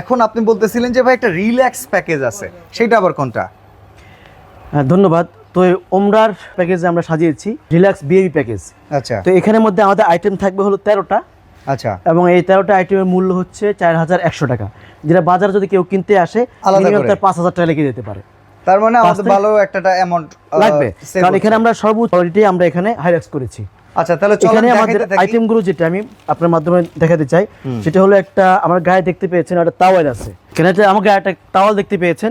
এখন আপনি বলতেছিলেন যে ভাই একটা রিল্যাক্স প্যাকেজ আছে। সেটা আবার কোনটা? হ্যাঁ ধন্যবাদ। তো এই ওমরার প্যাকেজে আমরা সাজিয়েছি রিল্যাক্স বিএবি প্যাকেজ। আচ্ছা। তো এখানের মধ্যে আমাদের আইটেম থাকবে হলো তেরোটা। আচ্ছা। এবং এই তেরোটা আইটেমের মূল্য হচ্ছে চার হাজার একশো টাকা যেটা বাজারে যদি কেউ কিনতে আসে আলাদা তার পাঁচ হাজার টাকা লেগে যেতে পারে। তার মানে আমাদের ভালো একটা অ্যামাউন্ট লাগবে। কারণ এখানে আমরা সর্বোচ্চ কোয়ালিটি আমরা এখানে হাইলাক্স করেছি। আচ্ছা তাহলে এখানে আমাদের আইটেমগুলো যেটা আমি আপনার মাধ্যমে দেখাতে চাই সেটা হলো একটা আমার গায়ে দেখতে পেয়েছেন একটা তাওয়াল আছে। এখানে আমার গায়ে একটা তাওয়াল দেখতে পেয়েছেন?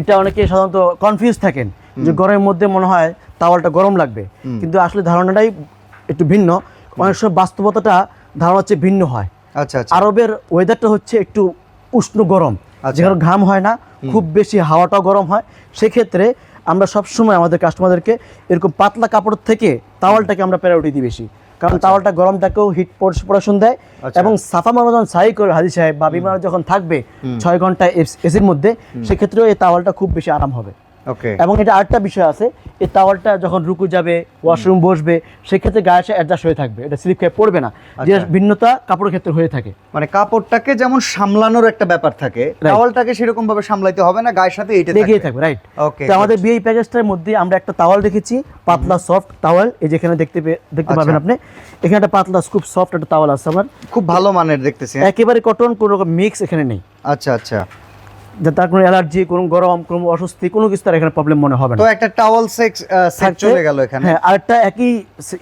এটা অনেকে সাধারণত কনফিউজ থাকেন যে গরমের মধ্যে মনে হয় তাওয়ালটা গরম লাগবে। কিন্তু আসলে ধারণাটাই একটু ভিন্ন। অনেক সময় বাস্তবতাটা ধারণা হচ্ছে ভিন্ন হয়। আচ্ছা আচ্ছা। আরবের ওয়েদারটা হচ্ছে একটু উষ্ণ গরম। আচ্ছা। যেখানে ঘাম হয় না খুব বেশি হাওয়াটাও গরম হয়। সেক্ষেত্রে আমরা সবসময় আমাদের কাস্টমারদেরকে এরকম পাতলা কাপড় থেকে তাওয়ালটাকে আমরা প্রায়োরিটি দিই বেশি। কারণ তাওয়ালটা গরমটাকেও হিট পড়াশোনা দেয় আচ্ছা। এবং সাফা মারা যখন সাই করে হাজি সাহেব বা বিমান যখন থাকবে ছয় ঘণ্টা এসির মধ্যে সেক্ষেত্রেও এই তাওয়ালটা খুব বেশি আরাম হবে। এবং এটা আরেকটা বিষয় আছে এই তাওয়ালটা যখন রুকু যাবে ওয়াশরুম বসবে সেক্ষেত্রে গায়ে এসে অ্যাডজাস্ট হয়ে থাকবে এটা স্লিপ খেয়ে পড়বে না যে আচ্ছা। ভিন্নতা কাপড়ের ক্ষেত্রে হয়ে থাকে। মানে কাপড়টাকে যেমন সামলানোর একটা ব্যাপার থাকে টাওয়ালটাকে সেরকম ভাবে সামলাইতে হবে না গায়ের সাথে এইটা লেগেই থাকবে রাইট ওকে তো আমাদের বিয়ে প্যাকেজটার মধ্যে আমরা একটা তাওয়াল রেখেছি পাতলা সফট তাওয়াল এই যেখানে দেখতে দেখতে আচ্ছা। পাবেন আপনি। এখানে একটা পাতলা খুব সফট একটা তাওয়াল আছে আমার। খুব ভালো মানের দেখতেছি হ্যাঁ? একেবারে কটন কোনো রকম মিক্স এখানে নেই। আচ্ছা আচ্ছা। যে তার কোনো অ্যালার্জি কোনো গরম কোনো অস্বস্তি কোনো কিছু তার এখানে প্রবলেম মনে হবে না। তো একটা টাওয়াল সেক্স সেট চলে গেল এখানে। হ্যাঁ আরেকটা একই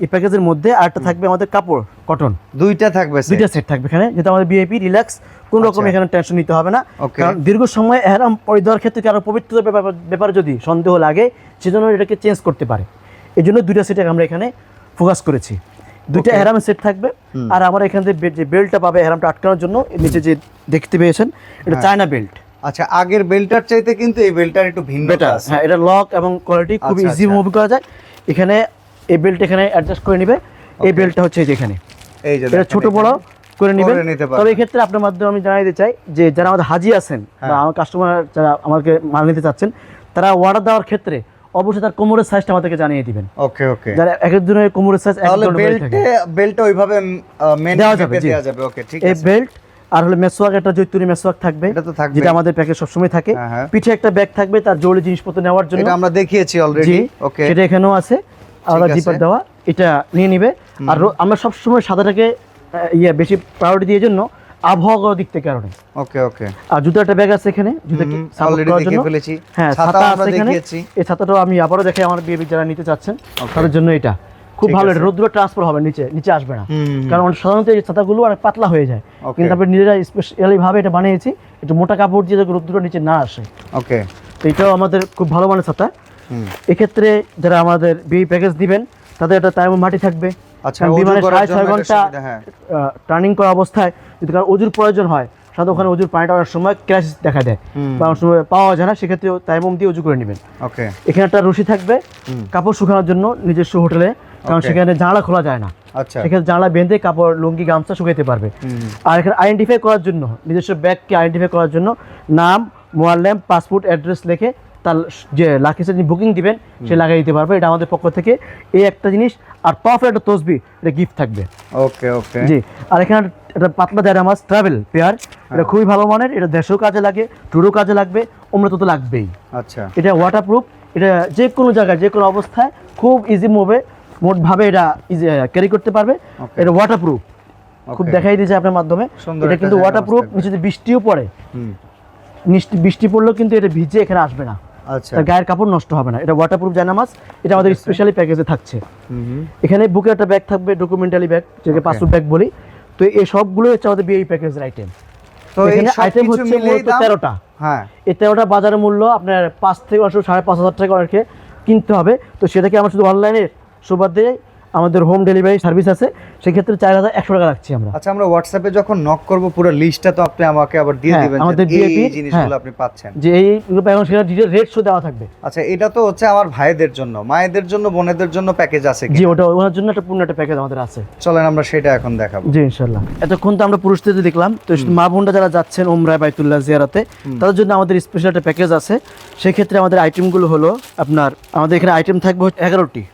প্যাকেজের মধ্যে আরেকটা থাকবে আমাদের কাপড় কটন দুইটা থাকবে দুইটা সেট থাকবে এখানে যেটা আমাদের বিএপি রিল্যাক্স কোনো রকম। এখানে টেনশন নিতে হবে না। কারণ দীর্ঘ সময় এহরাম পরিধার ক্ষেত্রে কারও পবিত্রতার ব্যাপার- যদি সন্দেহ লাগে সেজন্য এটাকে চেঞ্জ করতে পারে। এই জন্য দুইটা সেটে আমরা এখানে ফোকাস করেছি। দুইটা. এহরামের সেট থাকবে। আর আমার এখান থেকে যে বেল্টটা পাবে এহরামটা আটকানোর জন্য নিচে যে দেখতে পেয়েছেন এটা হ্যাঁ। চায়না বেল্ট আচ্ছা আগের বেল্টার চাইতে কিন্তু এই বেল্টার একটু ভিন্ন বেটার হ্যাঁ এটা লক এবং কোয়ালিটি খুব ইজি। মুভ করা যায়। এখানে এই বেল্ট এখানে অ্যাডজাস্ট করে নেবে। এই বেল্টটা হচ্ছে এই যে এখানে। এই যে এটা ছোট বড় করে নেবেন। তবে এই ক্ষেত্রে আপনার মাধ্যমে আমি জানাই দিতে চাই যে যারা আমাদের হাজি আছেন বা হ্যাঁ। আমার কাস্টমার যারা আমাকে মাল নিতে চাচ্ছেন তারা অর্ডার দেওয়ার ক্ষেত্রে অবশ্যই তার কোমরের সাইজটা আমাদেরকে জানিয়ে দিবেন। ওকে ওকে যারা এক একজনের কোমরের সাইজ এক তাহলে বেল্টে বেল্টে ওইভাবে মেন দেওয়া যাবে। ওকে ঠিক আছে। এই বেল্ট আর হলো মেসওয়াক একটা জৈতুরি মেসওয়াক থাকবে এটা তো থাকবেই। যেটা আমাদের প্যাকেজ সবসময় থাকে। হ্যাঁ, হ্যাঁ। পিঠে একটা ব্যাগ থাকবে তার জরুরি জিনিসপত্র নেওয়ার জন্য। এটা আমরা দেখিয়েছি অলরেডি ওকে সেটা এখানেও আছে। আলাদা জিপার দেওয়া এটা নিয়ে নিবে। আর আমরা সবসময় সাদাটাকে ইয়ে বেশি প্রায়োরিটি দিয়ে জন্য আবহাওয়া দিক থেকে কারণে। ওকে ওকে আর জুতো একটা ব্যাগ আছে এখানে জুতো already দেখে ফেলেছি। হ্যাঁ ছাতা আমরা দেখিয়েছি। এই ছাতাটাও আমি আবারও দেখাই আমার বেবি যারা নিতে চাচ্ছেন তাদের জন্য এটা। খুব ভালো। এটা রোদ্র ট্রান্সফার হবে নিচে নিচে আসবে না। কারণ সাধারণত এই ছাতাগুলো অনেক পাতলা হয়ে যায়। কিন্তু আমরা নিজেরা স্পেশালি ভাবে এটা বানিয়েছি একটু মোটা কাপড় দিয়ে যাতে রোদ্র নিচে না আসে। ওকে তো এটাও আমাদের খুব ভালো মানের ছাতা। এক্ষেত্রে যারা আমাদের বিয়ে প্যাকেজ দিবেন তাদের একটা টাইম মাটি থাকবে। আচ্ছা, বিমানে সাড়ে ছয় ঘণ্টা হ্যাঁ। টার্নিং করা অবস্থায় যদি কারও অজুর প্রয়োজন হয় সাধারণত ওখানে অজুর পানিটা অনেক সময় ক্র্যাশ দেখা দেয়। বা অনেক সময় পাওয়া যায় না সেক্ষেত্রে তাইমম দিয়ে অজু করে নেবেন। ওকে এখানে একটা রশি থাকবে। কাপড় শুকানোর জন্য নিজস্ব হোটেলে কারণ সেখানে জানালা খোলা যায় না। আচ্ছা। সেখানে জানালা বেঁধে কাপড় লুঙ্গি গামছা শুকাইতে পারবে। আর এখানে আইডেন্টিফাই করার জন্য নিজস্ব ব্যাগকে আইডেন্টিফাই করার জন্য নাম মোবাইল ল্যাম্প পাসপোর্ট অ্যাড্রেস লিখে তার যে লাকিসে যিনি বুকিং দিবেন সে লাগিয়ে দিতে পারবে। এটা আমাদের পক্ষ থেকে এই একটা জিনিস। আর পাওয়ারফুল একটা তসবি এটা গিফট থাকবে। ওকে ওকে জি। আর এখানে একটা পাতলা দেড়ামাস ট্রাভেল পেয়ার এটা খুবই ভালো মানের এটা দেশেও কাজে লাগে ট্যুরও কাজে লাগবে ওমরা তো তো লাগবেই। আচ্ছা। এটা ওয়াটারপ্রুফ এটা যে কোনো জায়গায় যে কোনো অবস্থায় খুব ইজি মুভে মোটভাবে এটা ইজি ক্যারি করতে পারবে। এটা ওয়াটারপ্রুফ খুব দেখাই দিয়েছে আপনার মাধ্যমে। এটা কিন্তু ওয়াটারপ্রুফ নিচে যদি বৃষ্টিও পড়ে। বৃষ্টি পড়লেও কিন্তু এটা ভিজে এখানে আসবে না। আচ্ছা। গায়ের কাপড় নষ্ট হবে না। এটা ওয়াটারপ্রুফ জানামাজ এটা আমাদের স্পেশালি প্যাকেজে থাকছে। এখানে বুকে একটা ব্যাগ থাকবে ডকুমেন্টারি ব্যাগ যেটাকে পাসপোর্ট ব্যাগ বলি। তো এই সবগুলো হচ্ছে আমাদের বিয়ে প্যাকেজের আইটেম তো এখানে আইটেম হচ্ছে মূলত তেরোটা। হ্যাঁ। এই তেরোটা বাজারের মূল্য আপনার পাঁচ থেকে অবশ্য সাড়ে পাঁচ হাজার টাকা অনেকে কিনতে হবে। তো সেটাকে আমরা শুধু অনলাইনে সুবাদে আমাদের হোম ডেলিভারি সার্ভিস আছে সেক্ষেত্রে চার হাজার একশো টাকা রাখছি আমরা। আচ্ছা আমরা হোয়াটসঅ্যাপে যখন নক করব পুরো লিস্টটা তো আপনি আমাকে আবার দিয়ে হ্যাঁ, দিবেন আমাদের এই জিনিসগুলো হ্যাঁ। আপনি পাচ্ছেন। যে এইগুলো এখন সেটা ডিটেল রেট শো দেওয়া থাকবে। আচ্ছা এটা তো হচ্ছে আমার ভাইদের জন্য। মায়েদের জন্য বোনেদের জন্য প্যাকেজ আছে কি জি ওটা ওনার জন্য একটা পূর্ণ একটা প্যাকেজ আমাদের আছে। চলেন আমরা সেটা এখন দেখাবো। জি ইনশাল্লাহ এতক্ষণ তো আমরা পুরুষদের দেখলাম তো মা বোনরা যারা যাচ্ছেন ওমরায় বাইতুল্লাহ জিয়ারাতে তাদের জন্য আমাদের স্পেশাল একটা প্যাকেজ আছে। সেক্ষেত্রে আমাদের আইটেমগুলো হলো আপনার আমাদের এখানে আইটেম থাকবে এগারোটি।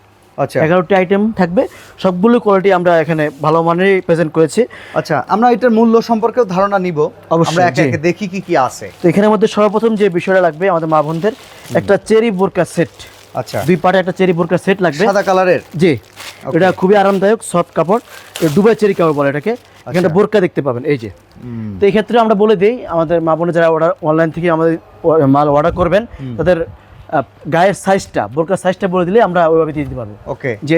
আচ্ছা। এগারোটি আইটেম থাকবে। সবগুলো কোয়ালিটি আমরা এখানে ভালো মানেরই প্রেজেন্ট করেছি। আচ্ছা আমরা এটার মূল্য সম্পর্কেও ধারণা নিব। অবশ্যই, একে একে দেখি কি কি আছে। তো এখানের মধ্যে সর্বপ্রথম যে বিষয়টা লাগবে আমাদের মা বোনদের একটা চেরি বোরকা সেট আচ্ছা। দুই পার্টে একটা চেরি বোরকা সেট লাগবে। সাদা কালারের? জি। এটা খুবই আরামদায়ক সফট কাপড়। দুবাই চেরি কাপড় বলে এটাকে। এখানে আচ্ছা। বোরকা দেখতে পাবেন এই যে। তো এই ক্ষেত্রে আমরা বলে দিই আমাদের মা বোনে যারা অর্ডার অনলাইন থেকে আমাদের মাল অর্ডার করবেন তাদের গায়ের সাইজটা বোরকার সাইজটা বলে দিলে আমরা ওইভাবে দিয়ে দিতে পারব। ওকে যে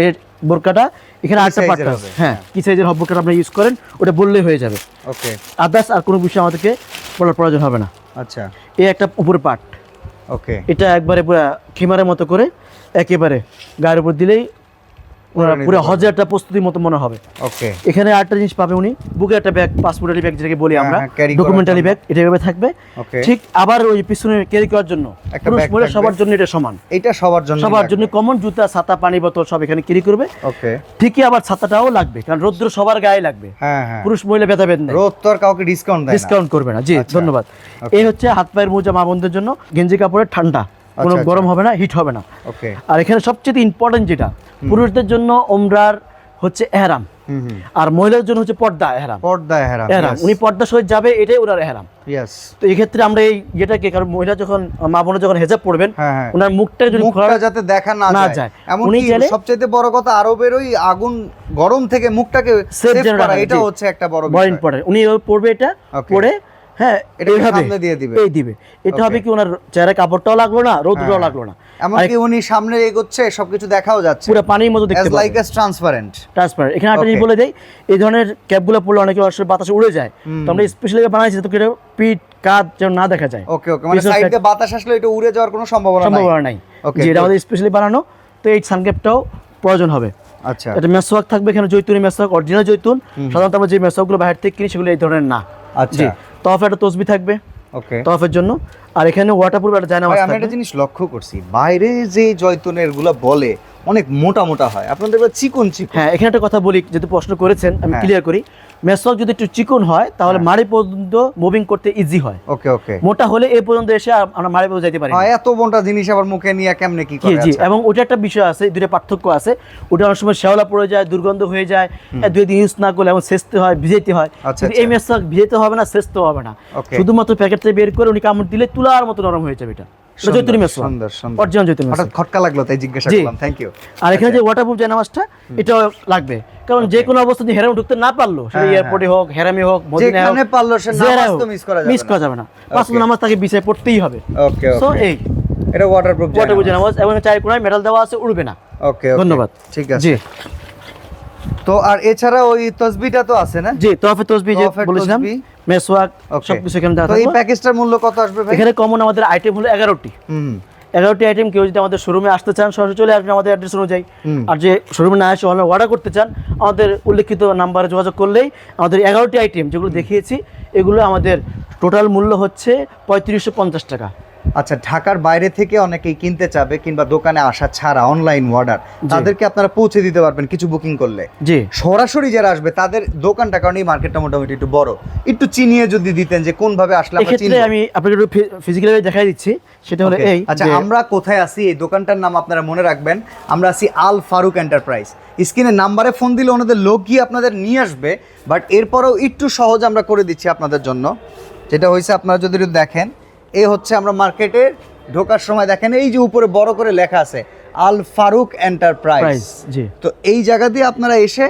বোরকাটা এখানে আটটা হবে? আছে। হ্যাঁ কি সাইজের হবে বোরকাটা আপনি ইউজ করেন ওটা বললেই হয়ে যাবে। ওকে আদার্স আর কোনো বিষয় আমাদেরকে বলার প্রয়োজন হবে না। আচ্ছা। এই একটা উপরে পাট ওকে এটা একবারে পুরো খিমারের মতো করে একেবারে গায়ের উপর দিলেই ওনারা পুরো পারবে। হজারটা প্রস্তুতির মতো মনে হবে। ওকে। এখানে আরেকটা জিনিস পাবে উনি। বুকে একটা ব্যাগ পাসপোর্টারি ব্যাগ যেটাকে বলি হ্যাঁ, আমরা। ডকুমেন্টারি ব্যাগ এটা এভাবে থাকবে। ঠিক আবার ওই পিছনে ক্যারি করার জন্য। পুরুষ মহিলা সবার জন্য এটা সমান। এটা সবার জন্য সবার জন্য কমন জুতা ছাতা পানি বোতল সব এখানে ক্যারি করবে। ওকে। ঠিকই আবার ছাতাটাও লাগবে কারণ রৌদ্র সবার গায়ে লাগবে। হ্যাঁ হ্যাঁ। পুরুষ মহিলা ভেদাভেদ নেই। রোদ তো আর কাউকে ডিসকাউন্ট দেয় ডিসকাউন্ট করবে না। জি আচ্ছা। ধন্যবাদ। এই হচ্ছে হাত পায়ের মোজা মা বোনদের জন্য গেঞ্জি কাপড়ের ঠান্ডা। কোনো আচ্ছা। গরম হবে না হিট হবে না। ওকে আর এখানে সবচেয়ে ইম্পর্টেন্ট যেটা পুরুষদের জন্য ওমরার হচ্ছে এহরাম আর মহিলাদের জন্য হচ্ছে পর্দা এহরাম। পর্দায় হেরা এহরাম উনি পর্দা সহিত যাবে এটাই ওনার এহরাম। ইয়েস তো এই ক্ষেত্রে আমরা এই যেটাকে কারণ মহিলা যখন মা বোনের যখন হেজাব পড়বেন হ্যাঁ হ্যাঁ। ওনার মুখটা যদি মুখটা যাতে দেখা না যায়। এমন উনি গেলে- সবচেয়ে বড় কথা আরবের ওই আগুন গরম থেকে মুখটাকে সেভ করা এটা হচ্ছে একটা বড় বড় ইম্পর্টেন্ট উনি পড়বে এটা. পড়ে হ্যাঁ সামনে দিয়ে দিবে। এই দিবে। এটা হবে কি ওনার চেহারা কাপড়টাও লাগল না রৌদ্রটাও হ্যাঁ। লাগল না। এমনকি উনি সামনে এগোচ্ছে সবকিছু দেখাও যাচ্ছে। পুরো পানির মতো দেখতে লাইক ট্রান্সপারেন্ট ট্রান্সপারেন্ট এখানে একটা জিনিস বলে দেই এই ধরনের ক্যাপগুলো পড়লে অনেকে আসলে বাতাসে উড়ে যায়। তো আমরা স্পেশালি বানাইছি তো এটা পিঠ যেন না দেখা যায়। ওকে ওকে মানে পিছন সাইড দিয়ে বাতাস আসলে এটা উড়ে যাওয়ার কোনো সম্ভাবনা নাই। সম্ভাবনা নাই। Okay, যে এটা আমাদের স্পেশালি বানানো তো এই সানক্যাপটাও প্রয়োজন হবে। আচ্ছা। এটা মেসওয়াক থাকবে এখানে জৈতুনি মেসওয়াক অরিজিনাল জৈতুন। সাধারণত আমরা যে মেসওয়াকগুলো বাইরে থেকে কিনি সেগুলো এই ধরনের না। আচ্ছা। তফ একটা তসবি থাকবে ওকে। তফের জন্য। আর এখানে ওয়াটারপ্রুফ একটা ভাই আমি একটা জিনিস লক্ষ্য করছি। বাইরে যে জয়তুনেরগুলা বলে অনেক মোটা মোটা হয়। আপনাদের চিকন চিকন। হ্যাঁ এখানে একটা কথা বলি যেহেতু প্রশ্ন করেছেন আমি হ্যাঁ। ক্লিয়ার করি। মেসওয়াক যদি একটু চিকন হয় তাহলে মাড়ি পর্যন্ত মুভিং করতে ইজি হয়। ওকে ওকে। মোটা হলে এই পর্যন্ত এসে আমরা মাড়ি পর্যন্ত যেতে পারি হ্যাঁ এত মোটা জিনিস আবার মুখে নিয়ে কেমনে কি করে? জি আচ্ছা। এবং ওটা একটা বিষয় আছে দুটো পার্থক্য আছে। ওটা অনেক সময় শ্যাওলা পড়ে যায় দুর্গন্ধ হয়ে যায় হ্যাঁ, দুই দিন ইউজ না করলে এবং সেচতে হয় ভিজাইতে হয়। আচ্ছা, কিন্তু এই আচ্ছা। মেসওয়াক ভিজাইতে হবে না সেচতে হবে না। শুধুমাত্র প্যাকেট থেকে বের করে উনি কামড় দিলে তুলার মতো নরম হয়ে যাবে এটা। এটা সুন্দর, জৈতুনি মেসওয়াক সুন্দর সুন্দর। অরিজিনাল জৈতুনি হঠাৎ খটকা লাগল তাই জিজ্ঞাসা করলাম থ্যাংক ইউ আর এখানে যে ওয়াটারপ্রুফ জায়নামাজটা এটাও লাগবে। কারণ যে কোনো অবস্থা দিয়ে ঢুকতে না পারল সেটা এয়ারপোর্টে হোক হেরামে হোক মদিনায় হোক পারল সে নামাজ তো মিস করা যাবে মিস করা যাবে না। পাঁচ নামাজ তাকে বিছায় পড়তেই হবে। ওকে সো এই। এটা ওয়াটারপ্রুফ ওয়াটারপ্রুফ জায়নামাজ এবং চার কোনায় মেটাল দেওয়া আছে উড়বে না। ওকে ধন্যবাদ। ঠিক আছে। জি তো আর এছাড়া ওই তসবিটা তো আছে না? জি তসবি যে বলেছিলাম তসবিহ। মেসওয়াক Okay. সবকিছু এখানে দেওয়া এই প্যাকেজটার মূল্য কত আসবে এখানে কমন আমাদের আইটেম হলো এগারোটি। হুম। এগারোটি আইটেম কেউ যদি আমাদের শোরুমে আসতে চান সরাসরি চলে আসবেন আমাদের অ্যাড্রেস অনুযায়ী। আর যে শোরুমে না এসে অনলাইন অর্ডার করতে চান আমাদের উল্লেখিত নাম্বারে যোগাযোগ করলেই আমাদের এগারোটি আইটেম যেগুলো দেখিয়েছি এগুলো আমাদের টোটাল মূল্য হচ্ছে পঁয়ত্রিশশো পঞ্চাশ টাকা। আচ্ছা ঢাকার বাইরে থেকে অনেকেই কিনতে চাবে কিংবা দোকানে আসা ছাড়া অনলাইন অর্ডার তাদেরকে আপনারা পৌঁছে দিতে পারবেন কিছু বুকিং করলে। জি। সরাসরি যারা আসবে তাদের দোকানটা কারণ এই মার্কেটটা মোটামুটি একটু বড়। একটু চিনিয়ে যদি দিতেন যে কোন ভাবে আসলে আমরা আমি আপনাকে একটু ফিজিক্যালি দেখাই দিচ্ছি। সেটা হলো এই আচ্ছা আমরা কোথায় আছি? এই দোকানটার নাম আপনারা মনে রাখবেন। আমরা আছি আল ফারুক এন্টারপ্রাইজ। স্ক্রিনে নাম্বারে ফোন দিলে ওনাদের লোক গিয়ে আপনাদের নিয়ে আসবে বাট এরপরেও একটু সহজ আমরা করে দিচ্ছি আপনাদের জন্য। যেটা হয়েছে আপনারা যদি একটু দেখেন। এই হচ্ছে আমরা মার্কেটে ঢোকার সময় দেখেন এই যে উপরে বড় করে লেখা আছে আল ফারুক এন্টারপ্রাইজ। জি। তো এই জায়গা দিয়ে আপনারা এসে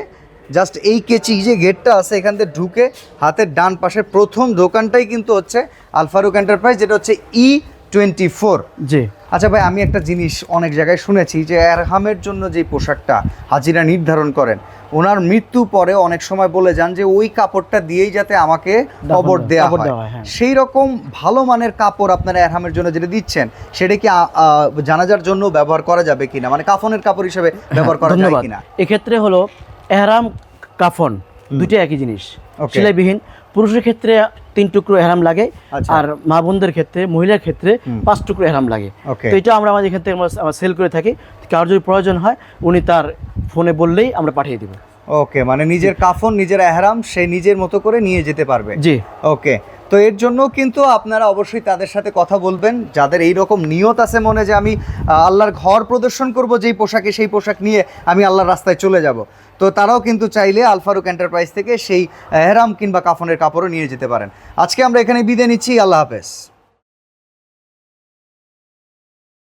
জাস্ট এই কেচি যে গেটটা আছে এখান থেকে ঢুকে হাতের ডান পাশের প্রথম দোকানটাই কিন্তু হচ্ছে আল ফারুক এন্টারপ্রাইজ যেটা হচ্ছে ই টোয়েন্টি ফোর জি। আচ্ছা ভাই আমি একটা জিনিস অনেক জায়গায় শুনেছি যে এরহামের জন্য যে পোশাকটা হাজিরা নির্ধারণ করেন ওনার মৃত্যু পরে অনেক সময় বলে যান যে ওই কাপড়টা দিয়েই যাতে আমাকে কবর দেওয়া- হয়। হয়, হ্যাঁ। সেই রকম ভালো মানের কাপড় আপনারা এরহামের জন্য যেটা দিচ্ছেন সেটা কি জানাজার জন্য ব্যবহার করা যাবে কিনা? মানে কাফনের কাপড় হিসেবে ব্যবহার করা যাবে কি না কিনা? এক্ষেত্রে হলো এহরাম কাফন দুটো একই জিনিস. সেলাইবিহীন। পুরুষের ক্ষেত্রে তিন টুকরো এহরাম লাগে আচ্ছা। আর মা বোনদের ক্ষেত্রে মহিলার ক্ষেত্রে পাঁচ টুকরো এহরাম লাগে. তো এটা আমরা আমাদের এখান থেকে আমরা সেল করে থাকি। কারোর যদি প্রয়োজন হয় উনি তার ফোনে বললেই আমরা পাঠিয়ে দিব। ওকে মানে নিজের কাফন নিজের এহরাম সে নিজের মতো করে নিয়ে যেতে পারবে। জি। ওকে তো এর জন্য কিন্তু আপনারা অবশ্যই তাদের সাথে কথা বলবেন। যাদের এই রকম নিয়ত আছে মনে যে আমি আল্লাহর ঘর প্রদর্শন করব, যেই পোশাকে সেই পোশাক নিয়ে আমি আল্লাহর রাস্তায় চলে যাব। তো তারাও কিন্তু চাইলে আলফারুক এন্টারপ্রাইজ থেকে সেই হেরাম কিংবা কাফনের কাপড়ও নিয়ে যেতে পারেন। আজকে আমরা এখানে বিদায় নিচ্ছি। আল্লাহ হাফেজ।